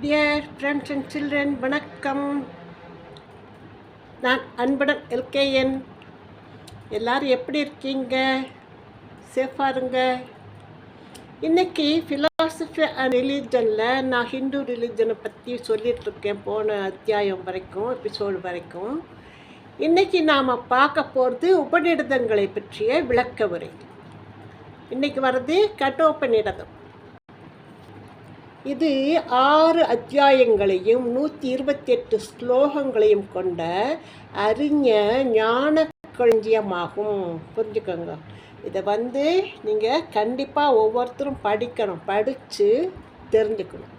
Dear friends and children வணக்கம். நான் அன்புடன் எல்கேஎன். எல்லாரும் எப்படி இருக்கீங்க? சேஃபாக இருங்க. இன்றைக்கி ஃபிலாசபி அண்ட் ரிலீஜனில் நான் ஹிந்து ரிலீஜனை பற்றி சொல்லிகிட்ருக்கேன் இருக்கேன் போன அத்தியாயம் வரைக்கும் எபிசோடு வரைக்கும். இன்றைக்கி நாம் பார்க்க போகிறது உபநிடதங்களை பற்றிய விளக்க உரை இன்றைக்கி வர்றது கட்டோபநிடதம். இது ஆறு அத்தியாயங்களையும் நூற்றி இருபத்தெட்டு ஸ்லோகங்களையும் கொண்ட அறிஞ ஞான களஞ்சியமாகும் புரிஞ்சுக்கோங்க. இதை வந்து நீங்கள் கண்டிப்பாக ஒவ்வொருத்தரும் படிக்கணும் படித்து தெரிஞ்சுக்கணும்.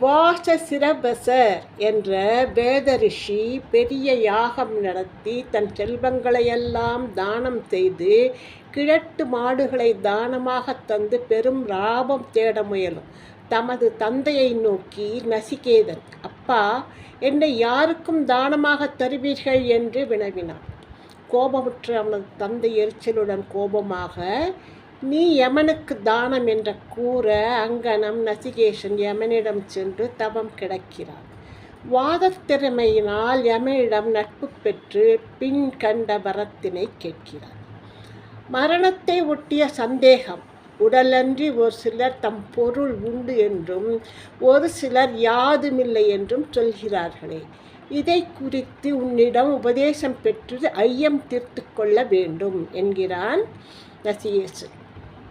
வாச சிரபசர் என்ற வேத ரிஷி பெரிய யாகம் நடத்தி தன் செல்வங்களையெல்லாம் தானம் செய்து கிழட்டு மாடுகளை தானமாக தந்து பெரும் லாபம் தேட முயலும். தமது தந்தையை நோக்கி நசிகேதன் அப்பா என்னை யாருக்கும் தானமாக தருவீர்கள்? என்று வினவினான். கோபமுற்ற அவனது தந்தை எரிச்சலுடன் கோபமாக நீ யமனுக்கு தானம் என்ற கூற அங்கனம் நசிகேஷன் யமனிடம் சென்று தவம் கிடக்கிறான் வாதத்திறமையினால் யமனிடம் நட்பு பெற்று பின் கண்ட வரத்தினை கேட்கிறார். மரணத்தை ஒட்டிய சந்தேகம். உடலன்றி ஒரு சிலர் தம் பொருள் உண்டு என்றும் ஒரு சிலர் யாதுமில்லை என்றும் சொல்கிறார்களே. இதை குறித்து உன்னிடம் உபதேசம் பெற்று ஐயம் தீர்த்து கொள்ள வேண்டும் என்கிறான் நசிகேசன்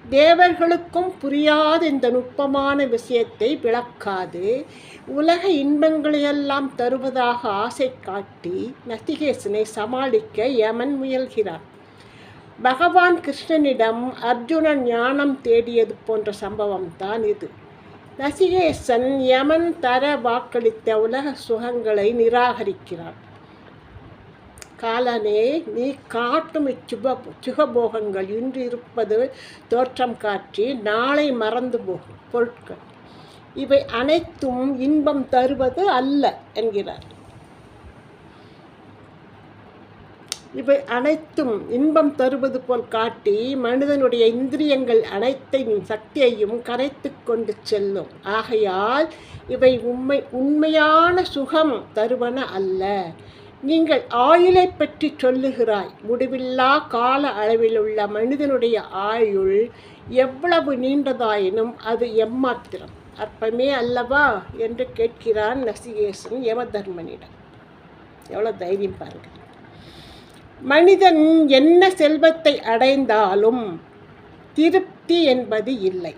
தேவர்களுக்கும் புரியாத இந்த நுட்பமான விஷயத்தை விளக்காது. உலக இன்பங்களையெல்லாம் தருவதாக ஆசை காட்டி நசிகேசனை சமாளிக்க யமன் முயல்கிறார். பகவான் கிருஷ்ணனிடம் அர்ஜுனன் ஞானம் தேடியது போன்ற சம்பவம் தான் இது. நசிகேசன் யமன் தர வாக்களித்த உலக சுகங்களை நிராகரிக்கிறான் காலனே நீ காட்டும் இச்சுப சுகபோகங்கள் இன்று இருப்பது தோற்றம் காட்டி நாளை மறந்து போகும் பொருட்கள். இவை அனைத்தும் இன்பம் தருவது அல்ல என்கிறார். இவை அனைத்தும் இன்பம் தருவது போல் காட்டி மனிதனுடைய இந்திரியங்கள் அனைத்தையும் சக்தியையும் கரைத்து கொண்டு செல்லும். ஆகையால் இவை உண்மை உண்மையான சுகம் தருவன அல்ல. நீங்கள் ஆயுளை பற்றி சொல்லுகிறாய். முடிவில்லா கால அளவில் உள்ள மனிதனுடைய ஆயுள் எவ்வளவு நீண்டதாயினும் அது எம்மாத்திரம்? அற்பமே அல்லவா? என்று கேட்கிறான் நசிகேசன் யமதர்மனிடம். எவ்வளோ தைரியம் பாருங்கள். மனிதன் என்ன செல்வத்தை அடைந்தாலும் திருப்தி என்பது இல்லை.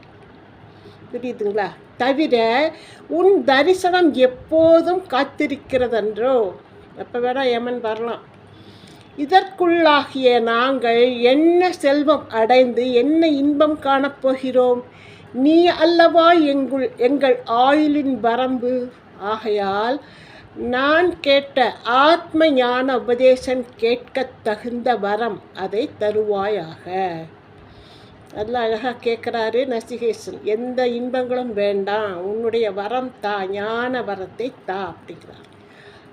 புரியுதுங்களா? தவிர உன் தரிசனம் எப்போதும் காத்திருக்கிறதன்றோ எப்போ வேணால் யமன் வரலாம். இதற்குள்ளாகிய நாங்கள் என்ன செல்வம் அடைந்து என்ன இன்பம் காணப்போகிறோம் நீ அல்லவா எங்குள் எங்கள் ஆயுளின் வரம்பு? ஆகையால் நான் கேட்ட ஆத்ம ஞான உபதேசம் கேட்க தகுந்த வரம் அதை தருவாயாக. அதில் அழகாக கேட்குறாரு நசிகேசன் எந்த இன்பங்களும் வேண்டாம். உன்னுடைய வரம் தா ஞான வரத்தை தா அப்படிங்கிறார்.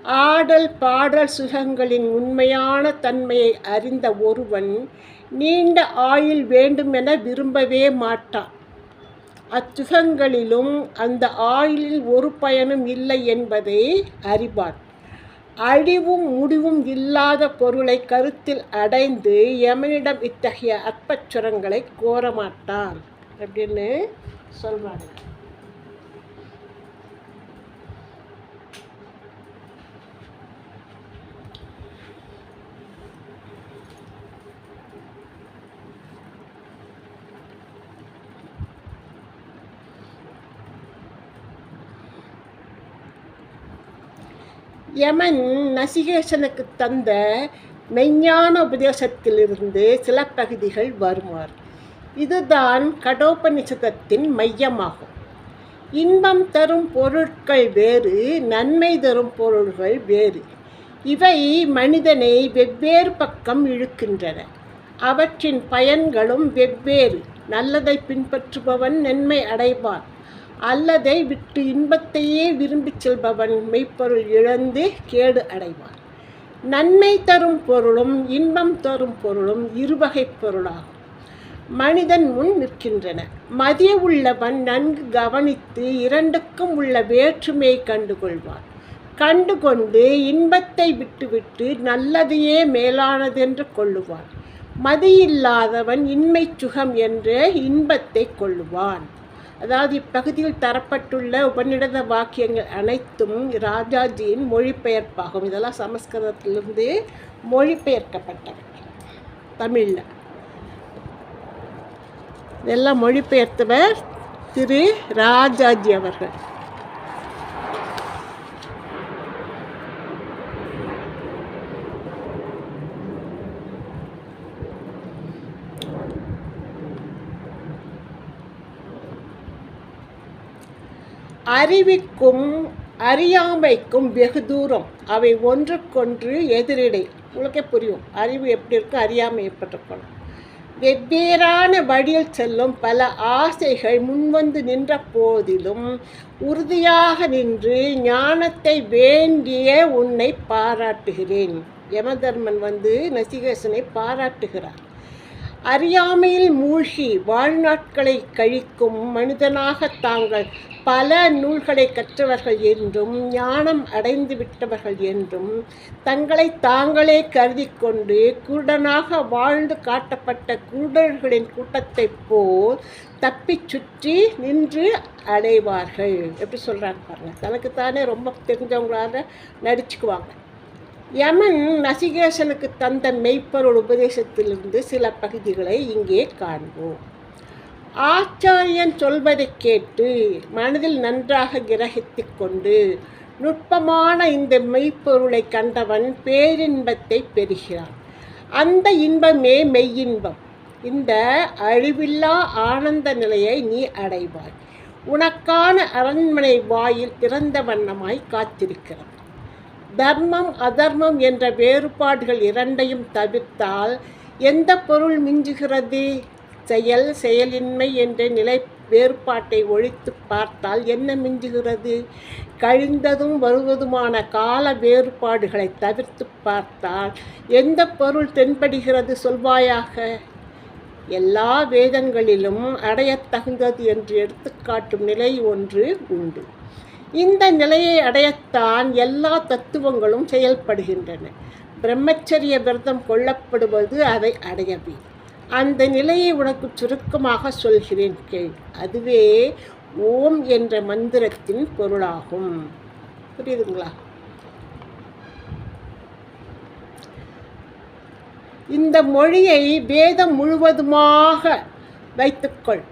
ஆடல் பாடல் சுகங்களின் உண்மையான தன்மையை அறிந்த ஒருவன் நீண்ட ஆயுள் வேண்டுமென விரும்பவே மாட்டான். அச்சுகங்களிலும் அந்த ஆயுளில் ஒரு பயனும் இல்லை என்பதை அறிவான். அழிவும் முடிவும் இல்லாத பொருளை கருத்தில் அடைந்து யமனிடம் இத்தகைய அற்பச்சுரங்களை கோரமாட்டான் அப்படின்னு சொல்வாங்க. யமன் நசிகேசனுக்கு தந்த மெய்ஞான உபதேசத்திலிருந்து சில பகுதிகள் வருமாறு இதுதான் கடோபனிஷதத்தின் மையமாகும். இன்பம் தரும் பொருட்கள் வேறு நன்மை தரும் பொருள்கள் வேறு. இவை மனிதனை வெவ்வேறு பக்கம் இழுக்கின்றன. அவற்றின் பயன்களும் வெவ்வேறு. நல்லதை பின்பற்றுபவன் நன்மை அடைவான். அல்லதை விட்டு இன்பத்தையே விரும்பிச் செல்பவன் மெய்ப்பொருள் இழந்து கேடு அடைவான். நன்மை தரும் பொருளும் இன்பம் தரும் பொருளும் இருவகை பொருளாகும். மனிதன் முன் நிற்கின்றன. மதிய உள்ளவன் நன்கு கவனித்து இரண்டுக்கும் உள்ள வேற்றுமையை கண்டுகொள்வான். கண்டுகொண்டு இன்பத்தை விட்டுவிட்டு நல்லதையே மேலானதென்று கொள்ளுவான். மதியில்லாதவன் இன்மை சுகம் என்று இன்பத்தை கொள்ளுவான். அதாவது இப்பகுதியில் தரப்பட்டுள்ள உபநிடத வாக்கியங்கள் அனைத்தும் ராஜாஜியின் மொழிபெயர்ப்பாகும். இதெல்லாம் சமஸ்கிருதத்திலிருந்து மொழிபெயர்க்கப்பட்டவை. தமிழில். இதெல்லாம் மொழிபெயர்த்தவர் திரு ராஜாஜி அவர்கள். அறிவிக்கும் அறியாமைக்கும் வெகு தூரம். அவை ஒன்றுக்கொன்று எதிரிடை. உங்களுக்கே புரியும். அறிவு எப்படி இருக்கும் அறியாமை எப்படி இருக்கணும் வெவ்வேறான வழியில் செல்லும் பல ஆசைகள் முன்வந்து நின்ற போதிலும் உறுதியாக நின்று ஞானத்தை வேண்டிய உன்னை பாராட்டுகிறேன். யமதர்மன் வந்து நசிகேசனை பாராட்டுகிறார். அறியாமையில் மூழ்கி வாழ்நாட்களை கழிக்கும் மனிதனாக தாங்கள் பல நூல்களை கற்றவர்கள் என்றும் ஞானம் அடைந்து விட்டவர்கள் என்றும் தங்களை தாங்களே கருதி கொண்டு குருடனாக வாழ்ந்து காட்டப்பட்ட குருடர்களின் கூட்டத்தைப் போல் தப்பி சுற்றி நின்று அடைவார்கள். எப்படி சொல்கிறாங்க பாருங்கள் தனக்குத்தானே ரொம்ப தெரிஞ்சவங்களாக நடிச்சுக்குவாங்க. யமன் நசிகேசனுக்கு தந்த மெய்ப்பொருள் உபதேசத்திலிருந்து சில பகுதிகளை இங்கே காண்போம். ஆச்சாரியன் சொல்வதை கேட்டு மனதில் நன்றாக கிரகித்து கொண்டு நுட்பமான இந்த மெய்ப்பொருளை கண்டவன் பேரின்பத்தை பெறுகிறான். அந்த இன்பமே மெய்யின்பம். இந்த அழிவில்லா ஆனந்த நிலையை நீ அடைவாய். உனக்கான அரண்மனை வாயில் திறந்த வண்ணமாய் காத்திருக்கிறது. தர்மம் அதர்மம் என்ற வேறுபாடுகள் இரண்டையும் தவிர்த்தால் எந்த பொருள் மிஞ்சுகிறது? செயல் செயலின்மை என்ற நிலை வேறுபாட்டை ஒழித்து பார்த்தால் என்ன மிஞ்சுகிறது? கழிந்ததும் வருவதுமான கால வேறுபாடுகளை தவிர்த்து பார்த்தால் எந்த பொருள் தென்படுகிறது சொல்வாயாக? எல்லா வேதங்களிலும் அடையத்தகுந்தது என்று எடுத்துக்காட்டும் நிலை ஒன்று உண்டு. இந்த நிலையை அடையத்தான் எல்லா தத்துவங்களும் செயல்படுகின்றன. பிரம்மச்சரிய விரதம் கொள்ளப்படுவது அதை அடையவே அந்த நிலையை உனக்கு சுருக்கமாக சொல்கிறேன் கேள். அதுவே ஓம் என்ற மந்திரத்தின் பொருளாகும். புரியுதுங்களா? இந்த மொழியை வேதம் முழுவதுமாக வைத்துக்கொள்.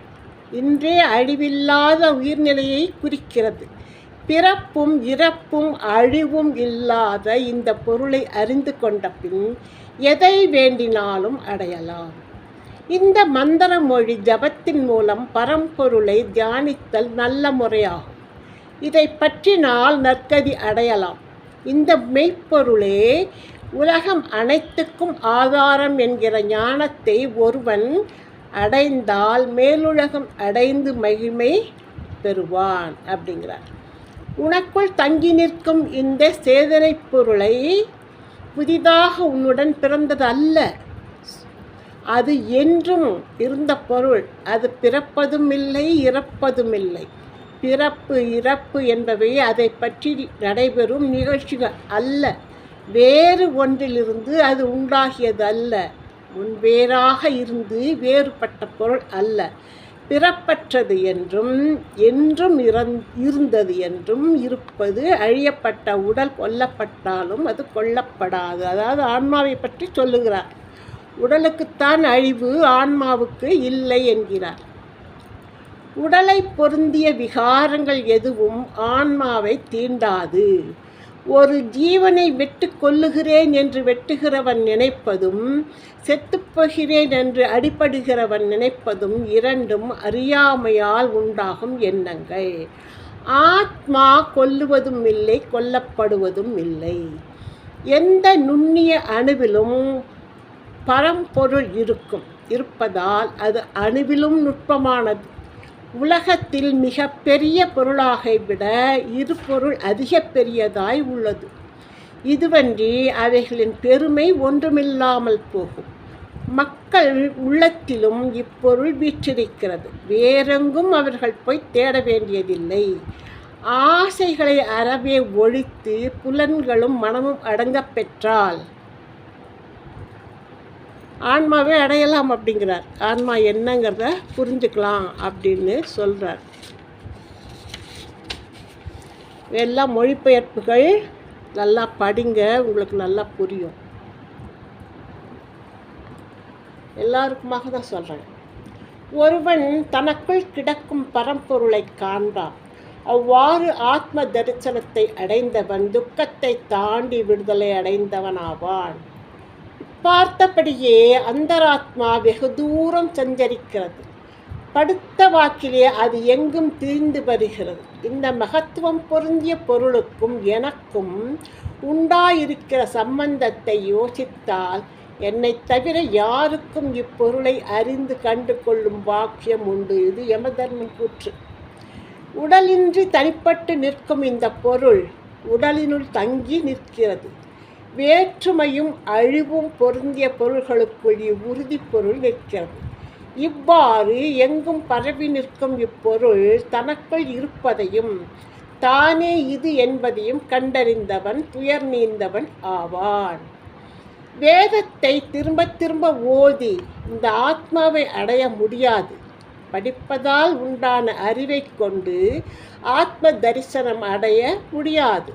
இன்றே அழிவில்லாத உயிர்நிலையை குறிக்கிறது. பிறப்பும் இறப்பும் அழிவும் இல்லாத இந்த பொருளை அறிந்து கொண்ட பின் எதை வேண்டினாலும் அடையலாம். இந்த மந்திர மொழி ஜபத்தின் மூலம் பரம்பொருளை தியானித்தல் நல்ல முறையாகும். இதை பற்றினால் நற்கதி அடையலாம். இந்த மெய்ப்பொருளே உலகம் அனைத்துக்கும் ஆதாரம் என்கிற ஞானத்தை ஒருவன் அடைந்தால் மேலுலகம் அடைந்து மகிமை பெறுவான் அப்படிங்கிறார். உனக்குள் தங்கி நிற்கும் இந்த சேதனை பொருளை புதிதாக உன்னுடன் பிறந்தது அல்ல. அது என்றும் இருந்த பொருள். அது பிறப்பதும் இல்லை இறப்பதும் இல்லை பிறப்பு இறப்பு என்பவை அதை பற்றி நடைபெறும் நிகழ்ச்சிகள் அல்ல. வேறு ஒன்றிலிருந்து அது உண்டாகியது அல்ல. முன்வேறாக இருந்து வேறுபட்ட பொருள் அல்ல. பிறப்பற்றது என்றும் என்றும் இருந்தது என்றும் இருப்பது அழியப்பட்ட உடல் கொல்லப்பட்டாலும் அது கொல்லப்படாது. அதாவது ஆன்மாவை பற்றி சொல்லுகிறார். உடலுக்குத்தான் அழிவு ஆன்மாவுக்கு இல்லை என்கிறார். உடலை பொருந்திய விகாரங்கள் எதுவும் ஆன்மாவை தீண்டாது. ஒரு ஜீவனை வெட்டு கொல்லுகிறேன் என்று வெட்டுகிறவன் நினைப்பதும் செத்துப்போகிறேன் என்று அடிபடுகிறவன் நினைப்பதும் இரண்டும் அறியாமையால் உண்டாகும் எண்ணங்கள். ஆத்மா கொல்லுவதும் இல்லை கொல்லப்படுவதும் இல்லை. எந்த நுண்ணிய அணுவிலும் பரம்பொருள் இருக்கும். இருப்பதால் அது அணுவிலும் நுட்பமானது. உலகத்தில் மிக பெரிய பொருளாக விட இரு பொருள் அதிக பெரியதாய் உள்ளது. இதுவன்றி அவைகளின் பெருமை ஒன்றுமில்லாமல் போகும். மக்கள் உள்ளத்திலும் இப்பொருள் வீற்றிருக்கிறது. வேறெங்கும் அவர்கள் போய் தேட வேண்டியதில்லை. ஆசைகளை அறவே ஒழித்து புலன்களும் மனமும் அடங்கப் பெற்றால் ஆன்மாவே அடையலாம் அப்படிங்கிறார். ஆன்மா என்னங்கிறத புரிஞ்சுக்கலாம் அப்படின்னு சொல்கிறார் எல்லாம் மொழிபெயர்ப்புகள் நல்லா படிங்க உங்களுக்கு நல்லா புரியும். எல்லாருக்குமாக தான் சொல்கிறேன் ஒருவன் தனக்குள் கிடக்கும் பரம்பொருளை காண்பான். அவ்வாறு ஆத்ம தரிசனத்தை அடைந்தவன் துக்கத்தை தாண்டி விடுதலை அடைந்தவனாவான். பார்த்தபடியே அந்தராத்மா வெகு தூரம் சஞ்சரிக்கிறது. படுத்த வாக்கிலே அது எங்கும் திரிந்து வருகிறது. இந்த மகத்துவம் பொருந்திய பொருளுக்கும் எனக்கும் உண்டாயிருக்கிற சம்பந்தத்தை யோசித்தால் என்னை தவிர யாருக்கும் இப்பொருளை அறிந்து கண்டு கொள்ளும் வாக்கியம் உண்டு. இது யமதர்மன் கூற்று. உடலின்றி தனிப்பட்டு நிற்கும் இந்த பொருள் உடலினுள் தங்கி நிற்கிறது. வேற்றுமையும் அழிவும் பொருந்திய பொருள்களுக்குள் இவ்வுறுதி பொருள் நிற்கிறது. இவ்வாறு எங்கும் பரவி நிற்கும் இப்பொருள் தனக்குள் இருப்பதையும் தானே இது என்பதையும் கண்டறிந்தவன் துயர் நீந்தவன் ஆவான். வேதத்தை திரும்ப திரும்ப ஓதி இந்த ஆத்மாவை அடைய முடியாது. படிப்பதால் உண்டான அறிவை கொண்டு ஆத்ம தரிசனம் அடைய முடியாது.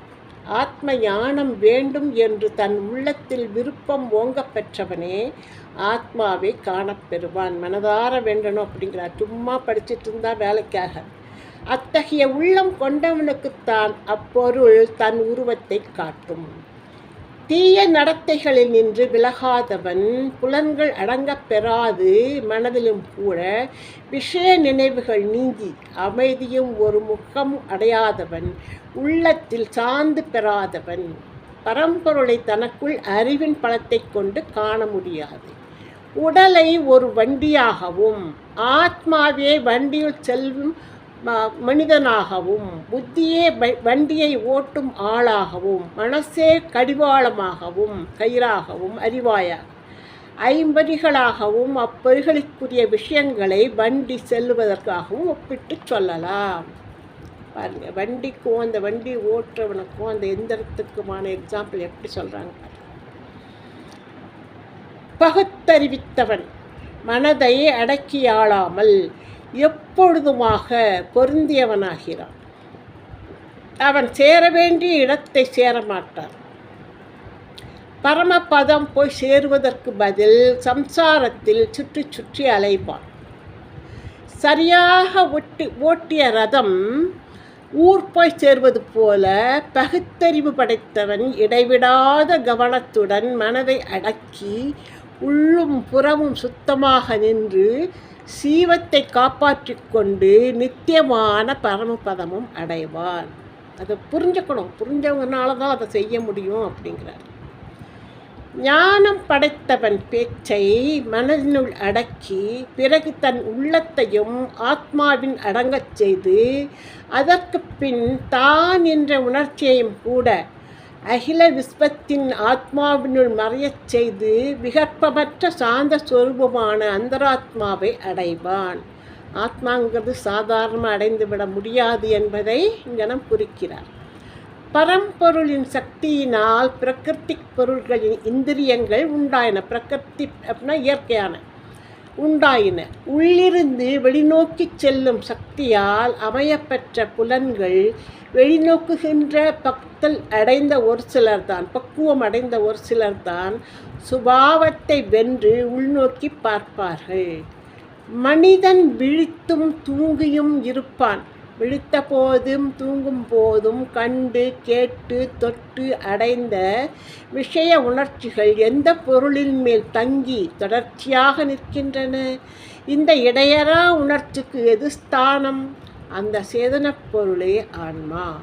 ஆத்ம ஞானம் வேண்டும் என்று தன் உள்ளத்தில் விருப்பம் ஓங்க பெற்றவனே ஆத்மாவை காணப்பெறுவான். மனதார வேண்டணும் அப்படிங்கிறார் சும்மா படிச்சுட்டு இருந்தா வேலைக்காக. அத்தகைய உள்ளம் கொண்டவனுக்குத்தான் அப்பொருள் தன் உருவத்தை காட்டும். தீய நடத்தைகளில் நின்று விலகாதவன் புலன்கள் அடங்கப் பெறாது மனதிலும் கூட விஷய நினைவுகள் நீங்கி அமைதியும் ஒரு முகம் அடையாதவன் உள்ளத்தில் சார்ந்து பெறாதவன். பரம்பொருளை தனக்குள் அறிவின் பலத்தை கொண்டு காண முடியாது. உடலை ஒரு வண்டியாகவும் ஆத்மாவே வண்டியில் செல்லும் மனிதனாகவும் புத்தியே வண்டியை ஓட்டும் ஆளாகவும் மனசே கடிவாளமாகவும் கயிறாகவும் அறிவாயாக ஐம்பதிகளாகவும் அப்பரிகளுக்குரிய விஷயங்களை வண்டி செல்லுவதற்காகவும் ஒப்பிட்டு சொல்லலாம். பாருங்கள் வண்டிக்கும் அந்த வண்டி ஓட்டுறவனுக்கும் அந்த எந்திரத்துக்குமான எக்ஸாம்பிள் எப்படி சொல்கிறாங்க பகுத்தறிவித்தவன் மனதை அடக்கியாளாமல் எப்பொழுதுமாக பொருந்தியவனாகிறான். அவன் சேர வேண்டிய இடத்தை சேரமாட்டான் பரமபதம் போய் சேருவதற்கு பதில் சம்சாரத்தில் சுற்றி சுற்றி அலைவான் சரியாக ஒட்டி ஓட்டிய ரதம் ஊர் போய் சேர்வது போல பகுத்தறிவு படைத்தவன் இடைவிடாத கவனத்துடன் மனதை அடக்கி உள்ளும் புறமும் சுத்தமாக நின்று சீவத்தை காப்பாற்றி கொண்டு நித்தியமான பரமபதமும் அடைவான் அதை புரிஞ்சுக்கணும். புரிஞ்சவங்கனால தான் அதை செய்ய முடியும் அப்படிங்கிறார். ஞானம் படைத்தவன் பேச்சை மனதினுள் அடக்கி பிறகு தன் உள்ளத்தையும் ஆத்மாவின் அடங்கச் செய்து அதற்கு பின் தான் என்ற உணர்ச்சியையும் கூட அகில விஸ்வத்தின் ஆத்மாவினுள் மறையச் செய்து விகற்பமற்ற சாந்த சொரூபமான அந்தராத்மாவை அடைவான். ஆத்மாங்கிறது சாதாரணமாக அடைந்துவிட முடியாது என்பதை இங்கனம் குறிக்கிறார். பரம்பொருளின் சக்தியினால் பிரகிருதி பொருள்களின் இந்திரியங்கள் உண்டாயின. பிரகிருதி அப்படின்னா இயற்கையான. உண்டாயின. உள்ளிருந்து வெளிநோக்கி செல்லும் சக்தியால் அமையப்பெற்ற புலன்கள் வெளிநோக்குகின்ற பக்தல் அடைந்த ஒரு சிலர்தான். பக்குவம் அடைந்த ஒரு சிலர்தான் சுபாவத்தை வென்று உள்நோக்கி பார்ப்பார்கள். மனிதன் விழித்தும் தூங்கியும் இருப்பான். விழித்த போதும் தூங்கும் போதும் கண்டு கேட்டு தொட்டு அடைந்த விஷய உணர்ச்சிகள் எந்த பொருளின் மேல் தங்கி தொடர்ச்சியாக நிற்கின்றன? இந்த இடையறா உணர்ச்சிக்கு எது ஸ்தானம்? அந்த சேதனப் பொருளே ஆன்மா.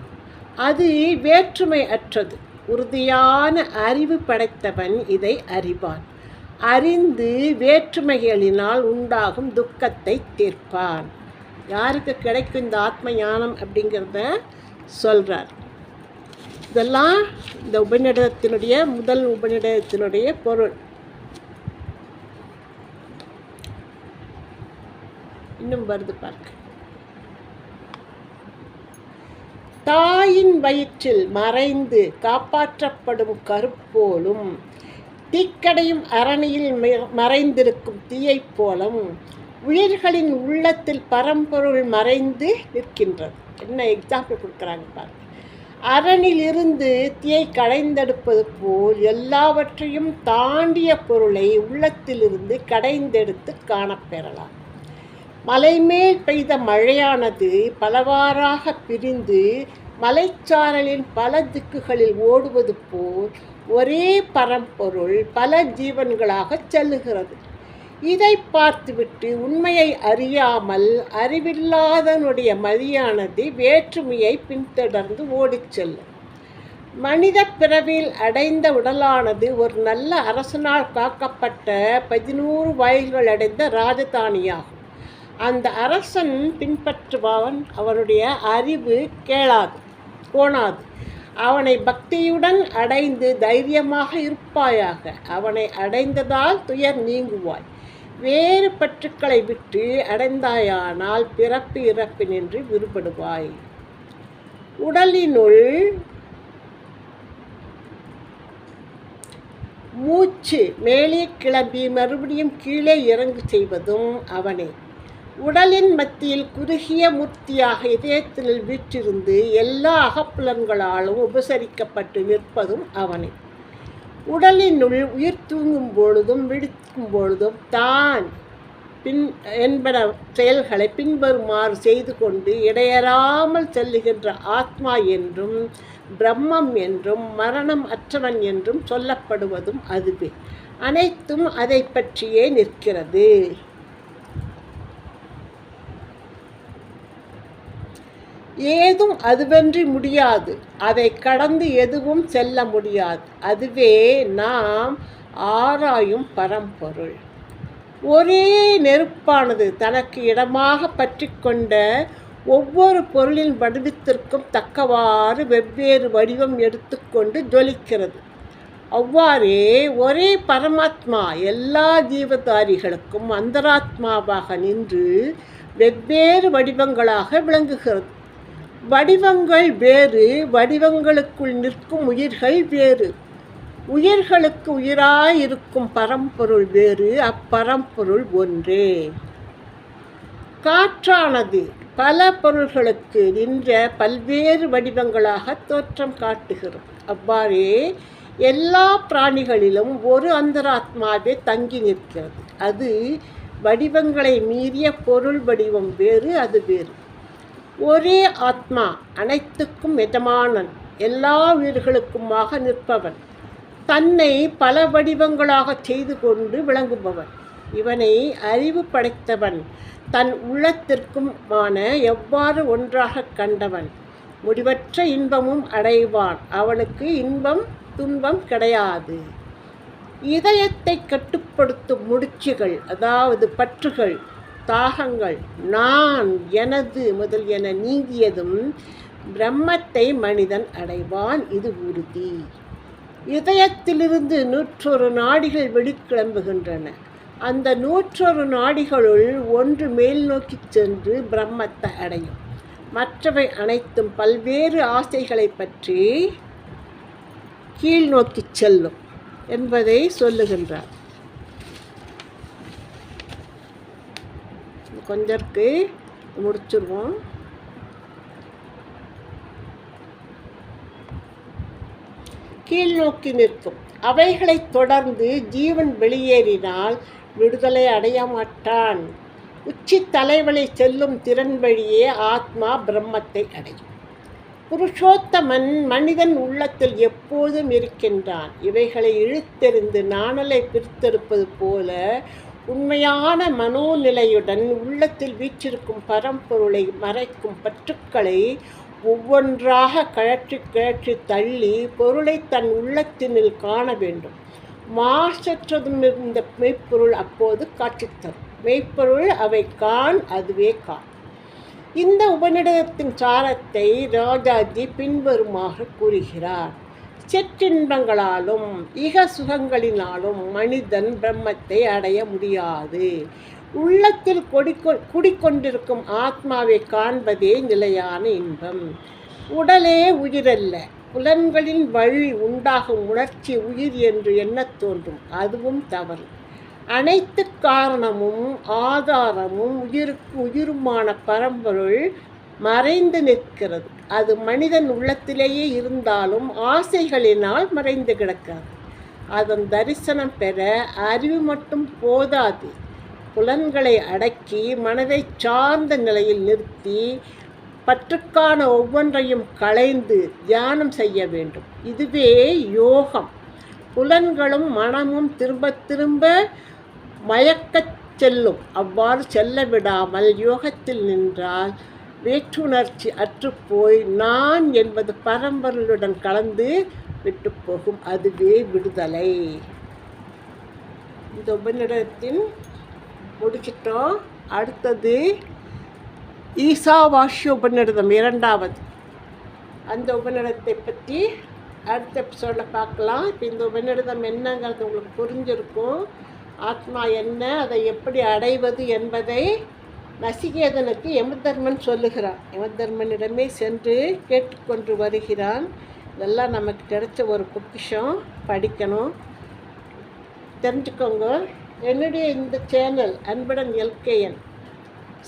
அது வேற்றுமை அற்றது உறுதியான அறிவு படைத்தவன் இதை அறிவான். அறிந்து வேற்றுமைகளினால் உண்டாகும் துக்கத்தை தீர்ப்பான். யாருக்கு கிடைக்கும் இந்த ஆத்ம ஞானம் அப்படிங்கிறத சொல்கிறார் இதெல்லாம் இந்த உபநிடத்தினுடைய முதல் உபநிடத்தினுடைய பொருள். இன்னும் வருது பார்க்க தாயின் வயிற்றில் மறைந்து காப்பாற்றப்படும் கருப்போலும் தீக்கடையும் அரணியில் மறைந்திருக்கும் தீயைப் போலும் உயிர்களின் உள்ளத்தில் பரம்பொருள் மறைந்து நிற்கின்றது. என்ன எக்ஸாம்பிள் கொடுக்குறாங்க பாருங்க. அரணிலிருந்து தீயை கடைந்தெடுப்பது போல் எல்லாவற்றையும் தாண்டிய பொருளை உள்ளத்திலிருந்து கடைந்தெடுத்து காணப்பெறலாம் மலைமேல் பெய்த மழையானது பலவாறாக பிரிந்து மலைச்சாரலின் பல திக்குகளில் ஓடுவது போல் ஒரே பரம்பொருள் பல ஜீவன்களாக செல்லுகிறது. இதை பார்த்துவிட்டு உண்மையை அறியாமல் அறிவில்லாதனுடைய மதியானது வேற்றுமையை பின்தொடர்ந்து ஓடிச் செல்லும். மனித பிறவியில் அடைந்த உடலானது ஒரு நல்ல அரசனால் காக்கப்பட்ட பதினூறு வயல்கள் அடைந்த ராஜதானியாகும். அந்த அரசன் பின்பற்றுபவன் அவனுடைய அறிவு கேளாது போனாது. அவனை பக்தியுடன் அடைந்து தைரியமாக இருப்பாயாக. அவனை அடைந்ததால் துயர் நீங்குவாய். வேறு பற்றுக்களை விட்டு அடைந்தாயானால் பிறப்பு இறப்பு நின்று விடுபடுவாய். உடலினுள் மூச்சு மேலே கிளம்பி மறுபடியும் கீழே இறங்கு செய்வதும் அவனே. உடலின் மத்தியில் குறுகிய மூர்த்தியாக இதயத்தில் வீற்றிருந்து எல்லா அகப்புலன்களாலும் உபசரிக்கப்பட்டு நிற்பதும் அவனே. உடலினுள் உயிர் தூங்கும் பொழுதும் விழிக்கும் பொழுதும் தான் பின் என்பன செயல்களை பின்வருமாறு செய்து கொண்டு இடையறாமல் செல்லுகின்ற ஆத்மா என்றும் பிரம்மம் என்றும் மரணம் அற்றவன் என்றும் சொல்லப்படுவதும் அதுவே. அனைத்தும் அதை பற்றியே நிற்கிறது. ஏதும் அதுவன்றி முடியாது. அதை கடந்து எதுவும் செல்ல முடியாது. அதுவே நாம் ஆராயும் பரம்பொருள். ஒரே நெருப்பானது தனக்கு இடமாக பற்றி கொண்ட ஒவ்வொரு பொருளின் வடிவத்திற்கும் தக்கவாறு வெவ்வேறு வடிவம் எடுத்துக்கொண்டு ஜொலிக்கிறது. அவ்வாறே ஒரே பரமாத்மா எல்லா ஜீவதாரிகளுக்கும் அந்தராத்மாவாக நின்று வெவ்வேறு வடிவங்களாக விளங்குகிறது. வடிவங்கள் வேறு வடிவங்களுக்குள் நிற்கும் உயிர்கள் வேறு. உயிர்களுக்கு உயிராயிருக்கும் பரம்பொருள் வேறு அப்பரம்பொருள் ஒன்றே. காற்றானது பல பொருள்களுக்கு நின்ற பல்வேறு வடிவங்களாக தோற்றம் காட்டுகிறது. அவ்வாறே எல்லா பிராணிகளிலும் ஒரு அந்தராத்மாவே தங்கி நிற்கிறது. அது வடிவங்களை மீறிய பொருள் வடிவம் வேறு அது வேறு. ஒரே ஆத்மா அனைத்துக்கும் எஜமானன் எல்லா உயிர்களுக்குமாக நிற்பவன். தன்னை பல வடிவங்களாக செய்து கொண்டு விளங்குபவன். இவனை அறிவு படைத்தவன் தன் உள்ளத்திற்குமான எவ்வாறு ஒன்றாக கண்டவன். முடிவற்ற இன்பமும் அடைவான். அவனுக்கு இன்பம் துன்பம் கிடையாது. இதயத்தை கட்டுப்படுத்தும் முடிச்சுகள் அதாவது பற்றுகள் தாகங்கள். நான் எனது முதல் என நீங்கியதும் பிரம்மத்தை மனிதன் அடைவான். இது உறுதி. இதயத்திலிருந்து நூற்றொரு நாடிகள் வெளிக்கிளம்புகின்றன. அந்த நூற்றொரு நாடிகளுள் ஒன்று மேல் நோக்கி சென்று பிரம்மத்தை அடையும். மற்றவை அனைத்தும் பல்வேறு ஆசைகளை பற்றி கீழ் நோக்கி செல்லும் என்பதை சொல்லுகின்றார். கொஞ்சம் இருக்குது முடிச்சிருவோம். கீழ் நோக்கி நிற்கும். அவைகளை தொடர்ந்து ஜீவன் வெளியேறினால் விடுதலை அடைய மாட்டான். உச்சி தலைவலை செல்லும் திறன் வழியே ஆத்மா பிரம்மத்தை அடையும். புருஷோத்தமன் மனிதன் உள்ளத்தில் எப்போதும் இருக்கின்றான். இவைகளை இழுத்தெறிந்து நாணலை பிரித்தெடுப்பது போல உண்மையான மனோநிலையுடன் உள்ளத்தில் வீற்றிருக்கும் பரம்பொருளை மறைக்கும் பற்றுக்களை ஒவ்வொன்றாக கழற்றி கழற்றி தள்ளி பொருளை தன் உள்ளத்தினில் காண வேண்டும். மாசற்றதும் இருந்த மெய்ப்பொருள் அப்போது காட்சி தரும் மெய்ப்பொருள் அவை கான் அதுவே கான் இந்த உபநிடதத்தின் சாரத்தை ராஜாஜி பின்வருமாறு கூறுகிறார். சிற்றின்பங்களாலும் இக சுகங்களினாலும் மனிதன் பிரம்மத்தை அடைய முடியாது. உள்ளத்தில் கொடிக்கொ குடிக்கொண்டிருக்கும் ஆத்மாவை காண்பதே நிலையான இன்பம். உடலே உயிரல்ல. புலன்களின் வழி உண்டாகும் உணர்ச்சி உயிர் என்று எண்ணத் தோன்றும். அதுவும் தவறு. அனைத்து காரணமும் ஆதாரமும் உயிருக்கு உயிருமான பரம்பொருள் மறைந்து நிற்கிறது. அது மனிதன் உள்ளத்திலேயே இருந்தாலும் ஆசைகளினால் மறைந்து கிடக்காது. அதன் தரிசனம் பெற அறிவு மட்டும் போதாது. புலன்களை அடக்கி மனதை சார்ந்த நிலையில் நிறுத்தி பற்றுக்கான ஒவ்வொன்றையும் களைந்து தியானம் செய்ய வேண்டும். இதுவே யோகம். புலன்களும் மனமும் திரும்ப திரும்ப மயக்கச் செல்லும். அவ்வாறு செல்ல விடாமல் யோகத்தில் நின்றால் வேற்றுணர்ச்சி அற்றுப்போய் நான் என்பது பரம்பொருளுடன் கலந்து விட்டு போகும் அதுவே விடுதலை. இந்த உபநிடத்தின் முடிச்சிட்டோம். அடுத்தது ஈசாவாஷ்ய உபநிடதம் இரண்டாவது. அந்த உபநிடத்தை பற்றி அடுத்த எபிசோடில் பார்க்கலாம். இப்போ இந்த உபநிடதம் என்னங்கிறது உங்களுக்கு புரிஞ்சிருக்கும். ஆத்மா என்ன அதை எப்படி அடைவது என்பதை நசிகேதனுக்கு யமதர்மன் சொல்லுகிறான். யமதர்மனிடமே சென்று கேட்டுக்கொண்டு வருகிறான். இதெல்லாம் நமக்கு கிடைச்ச ஒரு பொக்கிஷம். படிக்கணும். தெரிஞ்சுக்கோங்க. என்னுடைய இந்த சேனல் அன்புடன் எல்கேஎன்.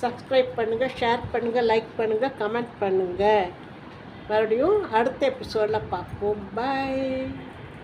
சப்ஸ்கிரைப் பண்ணுங்கள் ஷேர் பண்ணுங்கள் லைக் பண்ணுங்கள் கமெண்ட் பண்ணுங்கள் மறுபடியும் அடுத்த எபிசோடில் பார்ப்போம். பாய்.